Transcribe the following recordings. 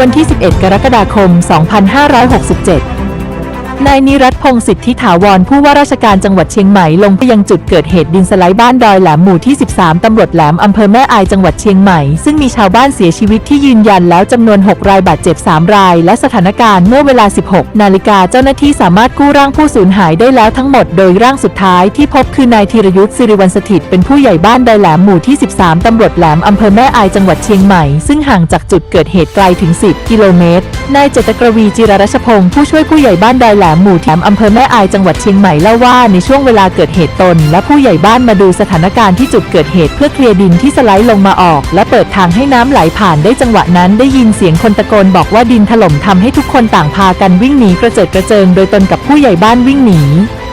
วันที่ 11 กรกฎาคม 2567 นายนิรัตพงศ์สิทธิถาวรผู้ว่าราชการจังหวัดเชียงใหม่ลงไปยังจุดเกิดเหตุดินสไลด์บ้านดอยแหลมหมู่ที่ 13 ตำรวจแหลมอำเภอแม่อายจังหวัดเชียงใหม่ ซึ่งมีชาวบ้านเสียชีวิตที่ยืนยันแล้วจำนวน 6 รายบาดเจ็บ 3 ราย และสถานการณ์เมื่อเวลา 16 นาฬิกาเจ้าหน้าที่สามารถกู้ร่างผู้สูญหายได้แล้วทั้งหมด โดยร่างสุดท้ายที่พบคือนายธีรยุทธ์สิริวัลสถิตเป็นผู้ใหญ่บ้านดอยแหลมหมู่ที่ 13 ตำรวจแหลมอำเภอแม่อายจังหวัดเชียงใหม่ซึ่งห่างจากจุดเกิดเหตุไกลถึง 10 กิโลเมตรนายเจตกรวีจิรรัชพงศ์ผู้ช่วยผู้ใหญ่บ้านดอยแหลมหมู่แถมอำเภอแม่อายจังหวัดเชียงใหม่เล่าว่าในช่วงเวลาเกิดเหตุตน และผู้ใหญ่บ้านมาดูสถานการณ์ที่จุดเกิดเหตุเพื่อเคลียร์ดินที่สไลด์ลงมาออก และเปิดทางให้น้ำไหลผ่านได้จังหวะนั้นได้ยินเสียงคนตะโกนบอกว่าดินถล่มทำให้ทุกคนต่างพากันวิ่งหนีกระเจิดกระเจิงโดยตนกับผู้ใหญ่บ้านวิ่งหนี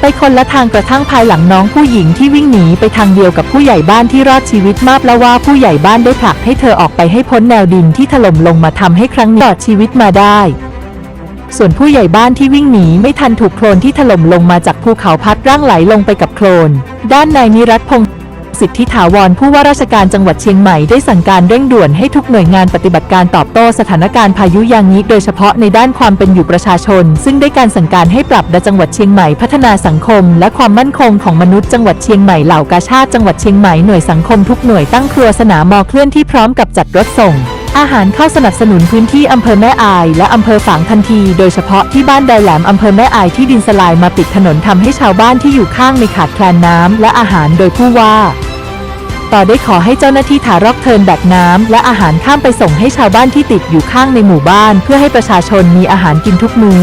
ไปคนละทางกระทั่งภายหลังน้องผู้หญิงที่วิ่งหนีไปทางเดียวกับผู้ใหญ่บ้านที่รอดชีวิตมาบแล้วว่าผู้ใหญ่บ้านได้ผลักให้เธอออกไปให้พ้นแนวดินที่ถล่มลงมาทำให้ครั้งนี้รอดชีวิตมาได้ ส่วนผู้ใหญ่บ้านที่วิ่งหนีไม่ทันถูกโคลนที่ถล่มลงมาจากภูเขาพัดร่างไหลลงไปกับโคลน ด้านนายนิรัตพงศ์สิทธิถาวรผู้ว่าราชการจังหวัดเชียงใหม่ได้สั่งการเร่งด่วนให้ทุกหน่วยงานปฏิบัติการตอบโต้สถานการณ์พายุยางนี้ โดยเฉพาะในด้านความเป็นอยู่ประชาชน ซึ่งได้การสั่งการให้ปรับดจังหวัดเชียงใหม่พัฒนาสังคม และความมั่นคงของมนุษย์จังหวัดเชียงใหม่เหล่ากาชาติจังหวัดเชียงใหม่หน่วยสังคมทุกหน่วยตั้งครัวสนามมอเคลื่อนที่พร้อมกับจัดรถส่ง อาหารเข้าสนับสนุนพื้นที่อำเภอแม่อาย และอำเภอฝางทันที โดยเฉพาะที่บ้านดอยแหลมอำเภอแม่อายที่ดินสลายมาปิดถนนทำให้ชาวบ้านที่อยู่ข้างในขาดแคลนน้ำและอาหารโดยผู้ว่า ต่อได้ขอให้เจ้าหน้าที่ถารอกเทินแบกน้ำและอาหารข้ามไปส่งให้ชาวบ้านที่ติดอยู่ข้างในหมู่บ้าน เพื่อให้ประชาชนมีอาหารกินทุกมื้อ